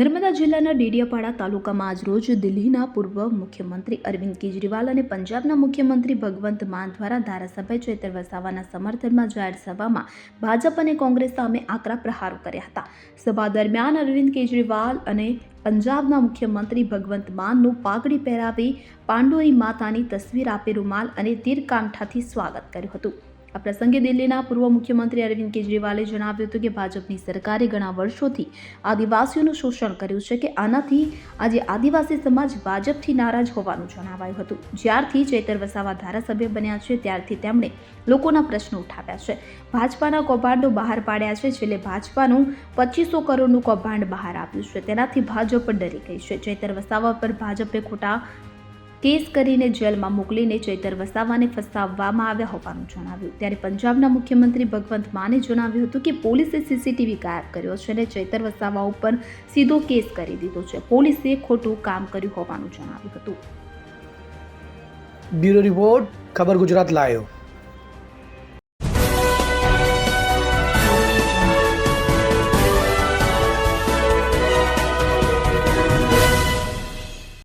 નર્મદા જિલ્લાના ડેડિયાપાડા તાલુકામાં આજરોજ દિલ્હીના પૂર્વ મુખ્યમંત્રી અરવિંદ કેજરીવાલ અને પંજાબના મુખ્યમંત્રી ભગવંત માન દ્વારા ધારાસભ્ય ચૈતર વસાવાના સમર્થનમાં જાહેર સભામાં ભાજપ અને કોંગ્રેસ સામે આકરા પ્રહારો કર્યા હતા. સભા દરમિયાન અરવિંદ કેજરીવાલ અને પંજાબના મુખ્યમંત્રી ભગવંત માનનું પાઘડી પહેરાવી પાંડોરી માતાની તસવીર આપી રૂમાલ અને તીરકાંઠાથી સ્વાગત કર્યું હતું. આ પ્રસંગે દિલ્હીના પૂર્વ મુખ્યમંત્રી અરવિંદ કેજરીવાલે જણાવ્યું હતું કે ભાજપની સરકારે ઘણા વર્ષોથી આદિવાસીઓનું શોષણ કર્યું છે કે આનાથી આજે આદિવાસી સમાજ ભાજપથી નારાજ હોવાનું જણાવાયું હતું. જ્યારથી ચૈતર વસાવા ધારાસભ્ય બન્યા છે, ત્યારથી તેમણે લોકોના પ્રશ્નો ઉઠાવ્યા છે. ભાજપાના કૌભાંડો બહાર પાડ્યા છે, છેલ્લે ભાજપાનું પચીસો કરોડનું કૌભાંડ બહાર આવ્યું છે. તેનાથી ભાજપ ડરી ગઈ છે. ચૈતર વસાવા પર ભાજપે ખોટા કેસ કરીને જેલમાં મોકલીને ચૈતર વસાવાને ફસાવવામાં આવ્યા હોવાનું જણાવ્યું. ત્યારે પંજાબના મુખ્યમંત્રી ભગવંત માને જણાવ્યું હતું કે પોલીસે સીસીટીવી ગાયબ કર્યો છે અને ચૈતર વસાવા ઉપર સીધો કેસ કરી દીધો છે. પોલીસે ખોટું કામ કર્યું હોવાનું જણાવ્યું હતું. બ્યુરો રિપોર્ટ, ખબર ગુજરાત લાયો